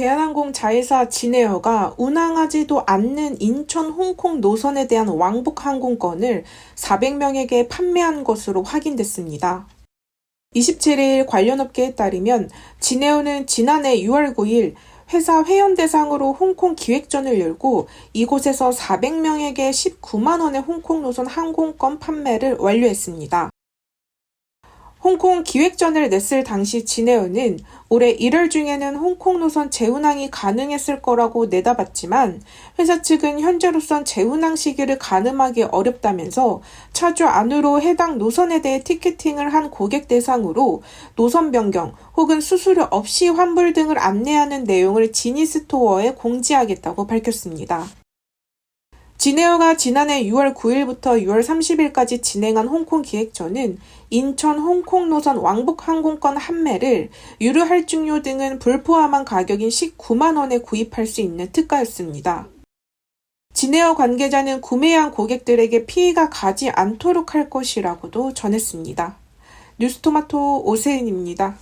대한항공 자회사 진에어가 운항하지도 않는 인천 홍콩 노선에 대한 왕복 항공권을 400명에게 판매한 것으로 확인됐습니다. 27일 관련 업계에 따르면 진에어는 지난해 6월 9일 회사 회원 대상으로 홍콩 기획전을 열고 이곳에서 400명에게 19만 원의 홍콩 노선 항공권 판매를 완료했습니다. 홍콩 기획전을 냈을 당시 진에어는 올해 1월 중에는 홍콩 노선 재운항이 가능했을 거라고 내다봤지만 회사 측은 현재로선 재운항 시기를 가늠하기 어렵다면서 차주 안으로 해당 노선에 대해 티켓팅을 한 고객 대상으로 노선 변경 혹은 수수료 없이 환불 등을 안내하는 내용을 지니스토어에 공지하겠다고 밝혔습니다. 진에어가 지난해 6월 9일부터 6월 30일까지 진행한 홍콩 기획전은 인천 홍콩 노선 왕복 항공권 한 매를 유류 할증료 등은 불포함한 가격인 19만 원에 구입할 수 있는 특가였습니다. 진에어 관계자는 구매한 고객들에게 피해가 가지 않도록 할 것이라고도 전했습니다. 뉴스토마토 오세은입니다.